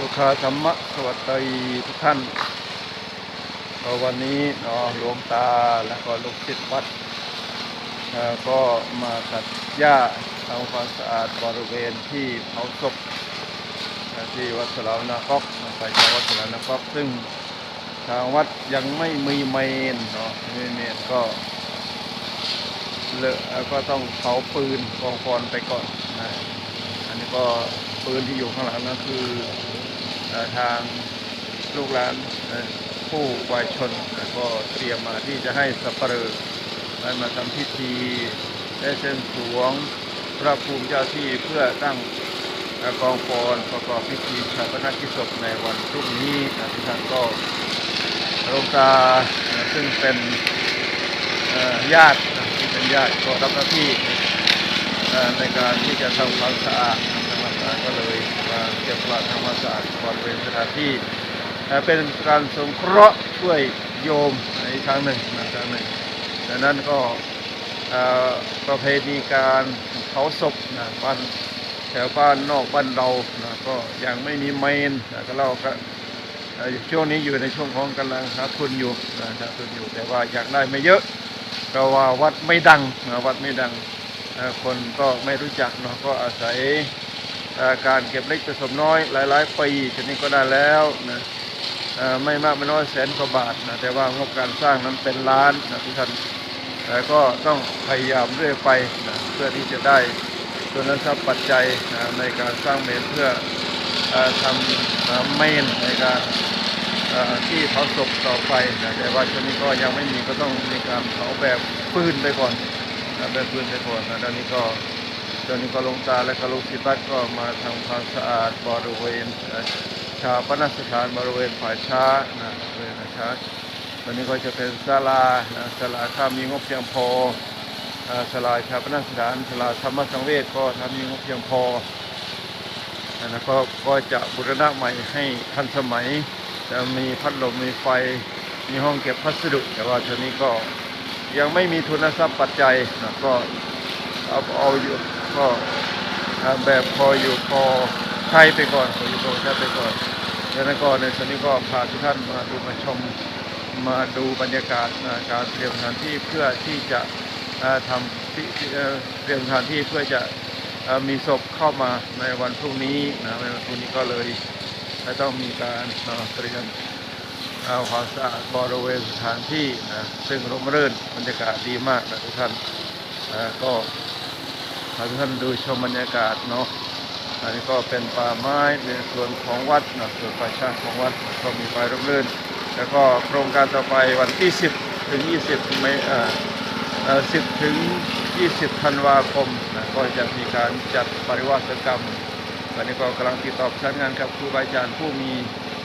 สุขาธรรมะสวัสดีทุกท่านวันนี้เนาะหลวงตาแล้วก็ลูกศิษย์วัดก็มาตัดหญ้าทำความสะอาดบริเวณที่เผาศพที่วัดสลาวนาคอกไปทางวัดสลาวนาคอกซึ่งทางวัดยังไม่มีเมนเนาะไม่มีเมนก็เลอะก็ต้องเผาปืนกองฟอนไปก่อนนะอันนี้ก็ปืนที่อยู่ข้างหลังนั่นคือ ทางลูกหลานผู้วายชนก็เตรียมมาที่จะให้สัปเหร่อได้มาทำพิธีได้เส้นสวงพระภูมิเจ้าที่เพื่อตั้งกองฟอนประกอบพิธีชาปนกิจศพในวันพรุ่งนี้ทุกท่านก็หลวงตาซึ่งเป็นญาติที่เป็นญาติก็รับหน้าที่ในการที่จะทำความสะอาด ก็เลยมาเก็บกวาดทำความสะอาดบริเวณสถานที่เอ่เป็นการสงเคราะห์ช่วยโยมในครั้งหนึ่งนะครั้งหนึ่งดังนั้นก็ประเพณีการเผาศพนะบ้านแถวบ้านนอกบ้านเรานะก็ยังไม่มีเมนนะก็เราก็ช่วงนี้อยู่ในช่วงของกำลังหาทุนอยู่นะหาทุนอยู่แต่ว่าอยากได้ไม่เยอะเพราะว่าวัดไม่ดังนะวัดไม่ดังคนก็ไม่รู้จักเนาะก็อาศัย การเก็บเล็กผสมน้อยหลาย ๆ ปีทีนี้ก็ได้แล้วนะไม่มากไม่น้อยแสนกว่าบาทนะแต่ว่างบการสร้างนั้นเป็นล้านนะทุกท่านแต่ก็ต้องพยายามเรื่อยไปนะเพื่อที่จะได้ทุนทรัพย์ปัจจัยนะในการสร้างเมนเพื่ออทำเมนในการที่เผาศพต่อไปนะแต่ว่าช่วงนี้ก็ยังไม่มีก็ต้องมีการเผาแบบปืนไปก่อนนะเป็นพื้นไปก่อนนะด้านนี้ก็ ตอนนี้ก็ลงตาและก็ลูกศิษย์วัดก็มาทำความสะอาดบริเวณชาปนสถานบริเวณป่าช้านะบริเวณช้าตอนนี้ก็จะเป็นศาลานะศาลาถ้ามีงบเพียงพอศาลาชาปนสถานศาลาธรรมสังเวชก็ถ้ามีงบเพียงพอนะก็ก็จะบูรณะใหม่ให้ทันสมัย จะมีพัดลมมีไฟมีห้องเก็บพัสดุ แต่ว่าทีนี้ก็ยังไม่มีทุนทรัพย์ปัจจัยนะก็เอาเอาอยู่ ก็ทำแบบพออยู่พอใช้ไปก่อนพออยู่พอใช้ไปก่อนดังนั้นก็ในส่วนนี้ก็พาทุกท่านมาดูมาชมมาดูบรรยากาศการเตรียมสถานที่เพื่อที่จะทำเตรียมสถานที่เพื่อจะมีศพเข้ามาในวันพรุ่งนี้นะในวันพรุ่งนี้ก็เลยต้องมีการเตรียมเอาความสะอาดบริเวณสถานที่นะซึ่งร่มรื่นบรรยากาศดีมากนะทุกท่านก็ ท่านดูชมบรรยากาศเนาะอันนี้ก็เป็นป่าไม้ในส่วนของวัดนะส่วนป่าช้าของวัดก็มีไฟร่มรื่น แล้วก็โครงการต่อไปวันที่ 10 ถึง 20ไม่เอ่อเอ่อ10 ถึง 20 ธันวาคมนะก็จะมีการจัดปริวาสกรรมตอนนี้ก็กำลังติดต่อประสานงานกับครูบาอาจารย์ผู้มี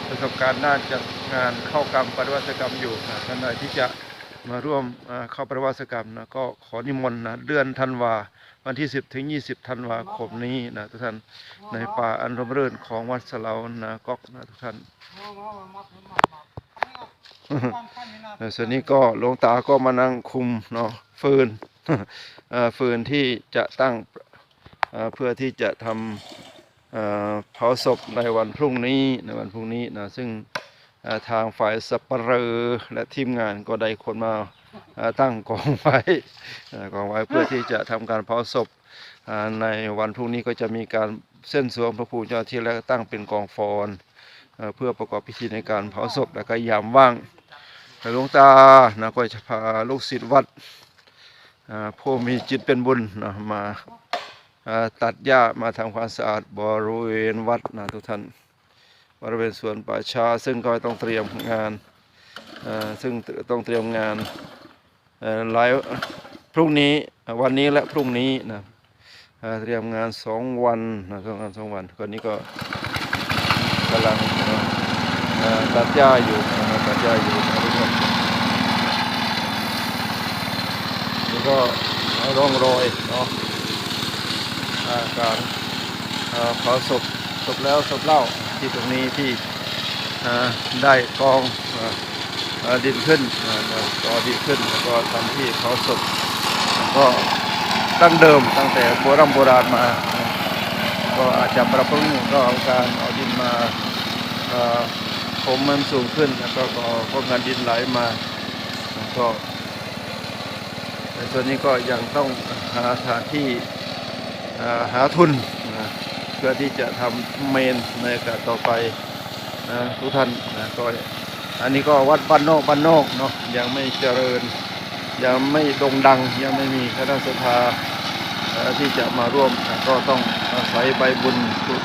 ประสบการณ์ด้านจัดงานเข้ากรรมปริวัติกรรมอยู่นะท่านใดที่จะ มาร่วมเข้าปริวัติกรรมนะก็ขอนิมนต์นะเดือนธันวาวันที่ 10 ถึง 20 ธันวาคมนี้นะทุกท่านในป่าอันร่มรื่นของวัดสลาวนาก๊อกนะทุกท่านในส่วนนี้ก็หลวงตาก็มานั่งคุมเนาะฟืนฟืนที่จะตั้งเพื่อที่จะทำเผาศพในวันพรุ่งนี้ในวันพรุ่งนี้นะซึ่ง ทางฝ่ายสัปเหร่อและทีมงานก็ได้คนมาตั้งกองไว้กองไว้เพื่อที่จะทำการเผาศพในวันพรุ่งนี้ก็จะมีการเส้นสวงพระภูมิเจ้าที่แล้วตั้งเป็นกองฟอนเพื่อประกอบพิธีในการเผาศพและก็ยามว่างหลวงตานะก็จะพาลูกศิษย์วัดผู้มีจิตเป็นบุญนะมาอ่าตัดหญ้ามาทำความสะอาดบริเวณวัดนะทุกท่าน บริเวณสวนป่าชาซึ่งก็ต้องเตรียมงานซึ่งต้องเตรียมงานหลายพรุ่งนี้วันนี้และพรุ่งนี้นะเตรียมงานสองวันนะเตรียมงานสองวันคนนี้ก็กำลังตัดหญ้าอยู่นะครับตัดหญ้าอยู่ทุกคนนี่ก็ร่องรอยเนาะอ่าการเอ่อเผาศพศพแล้วศพเล่า ที่ตรงนี้ที่ได้กองอดินขึ้นก่อดินขึ้นแล้วก็ทำที่เผาศพก็ตั้งเดิมตั้งแต่โบราณโบราณมา ก็อาจจะปรับปรุงก็เอาการเอาดินมาผมมันสูงขึ้นแล้วก็ก็ก็งานดินไหลมาแล้วก็ในส่วนนี้ก็ยังต้องหาสถานที่หาทุน พื่อที่จะทำเมนในโอกาสต่อไปนะทุกท่านนะก็อันนี้ก็วัดบ้านนอกบ้านนอกเนาะยังไม่เจริญ ยังไม่โด่งดัง ยังไม่มีคณะสภาที่จะมาร่วมก็ต้องอาศัยใบบุญ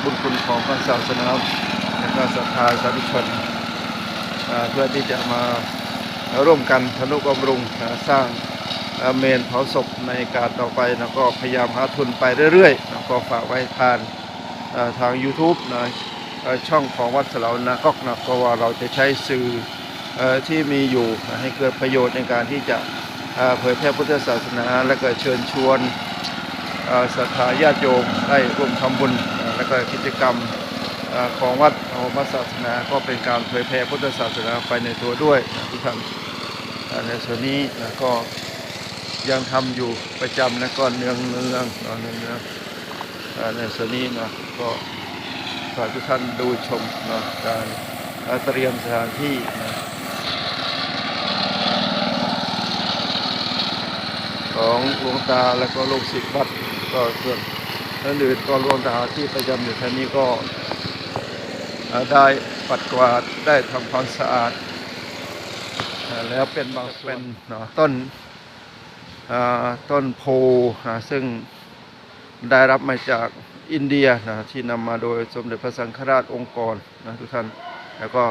บุญคุณของพระศาสนาและก็ศรัทธาสาธุชนเอ่อเพื่อที่จะมาร่วมกันทนุบำรุงสร้างเมนเผาศพในการต่อไปนะก็พยายามหาทุนไปเรื่อยๆนะก็ฝากไว้ทาน ทาง YouTube นะช่องของวัดสลาวนาก็นะก็ว่าเราจะใช้สื่ออที่มีอยู่ให้เกิดประโยชน์ในการที่จะเผยแพร่พุทธศาสนา และก็เชิญชวนศรัทธาญาติโยมได้ร่วมทำบุญ และก็กิจกรรมอของวัดของพระศาสนาก็เป็นการเผยแพร่พุทธศาสนาไปในตัวด้วยนะทุกท่านเอ่อในส่วนนี้นะก็ยังทำอยู่ประจำและก็เนืองเนืองเนาะเนืองเนืองๆเอ่อ ในส่วนนี้นะก็ฝากทุกท่านดูชมนะการเตรียมสถานที่นะของหลวงตาแล้วก็ลูกศิษย์วัดก็ส่วนท่านอื่นก็หลวงตาที่ประจำอยู่ท่านนี้ก็ได้ปัดกวาดได้ทำความสะอาด แล้วเป็นบางส่วนนะต้นต้นโพนะซึ่ง ได้รับมาจากอินเดียนะที่นำมาโดยสมเด็จพระสังฆราชองค์กรนะทุกท่าน แล้วก็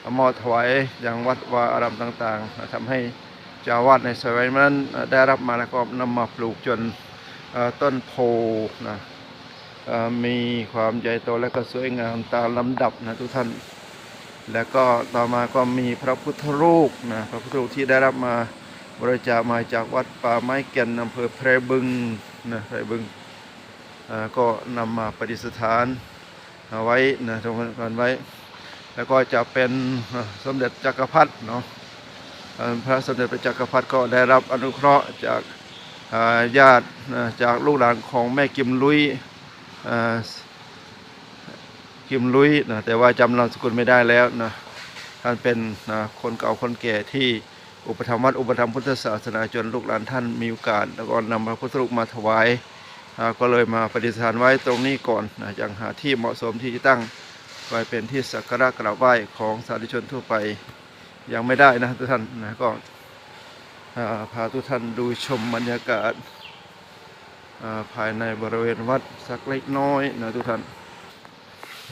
เอามอบถวายอย่างวัดวาอารามต่างๆนะทำให้เจ้าวาดในสมัยนั้นได้รับมาแล้วก็นำมาปลูกจนต้นโพนะมีความใหญ่โตและก็สวยงามตามลำดับนะทุกท่าน แล้วก็ต่อมาก็มีพระพุทธรูปนะพระพุทธรูปที่ได้รับมาบริจาคมาจากวัดป่าไม้แก่นอำเภอแพรบึงนะแพรบึง ก็นำมาประดิษฐานเอาไว้นะตรงกันไว้ แล้วก็จะเป็นสมเด็จจักรพรรดิเนาะพระสมเด็จพระจักรพรรดิก็ได้รับอนุเคราะห์จากญาติจากลูกหลานของแม่กิมลุยกิมลุยนะแต่ว่าจำนามสกุลไม่ได้แล้วนะท่านเป็นนะคนเก่าคนแก่ที่อุปถัมวัดอุปถัมพุทธศาสนาจนลูกหลานท่านมีโอกาสแล้วก็นำพระพุทธรูปมาถวาย ก็เลยมาประดิษฐานไว้ตรงนี้ก่อนนะยังหาที่เหมาะสมที่จะตั้งไว้เป็นที่สักการะกราบไหว้ของสาธุชนทั่วไปยังไม่ได้นะทุกท่านนะก็พาทุกท่านดูชมบรรยากาศภายในบริเวณวัดสักเล็กน้อยนะทุกท่าน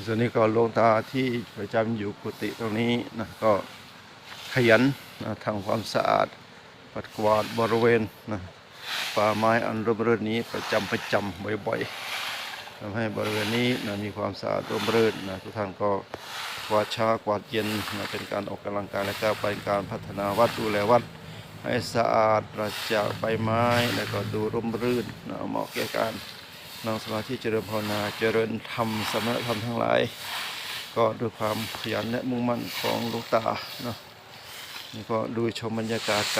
ส่วนนี้ก็ลงตาที่ประจำอยู่กุฏิตรงนี้นะก็ขยันนะทำความสะอาดปัดกวาดบริเวณนะ ป่าไม้อันร่มรื่นนี้ประจำประจำบ่อยๆทำให้บริเวณนี้นะมีความสะอาดร่มรื่นนะทุกท่านก็กวาดช้ากวาดเย็นนะเป็นการออกกำลังกายและก็เป็นการพัฒนาวัดดูแลวัด ให้สะอาดปราศจากใบไม้และก็ดูร่มรื่นนะเหมาะแก่การนั่งสมาธิเจริญภาวนาเจริญธรรมสมณธรรมทั้งหลาย ก็ด้วยความขยันและมุ่งมั่นของหลูกตาเนาะนี่ก็ดูชมบรรยากาศกัน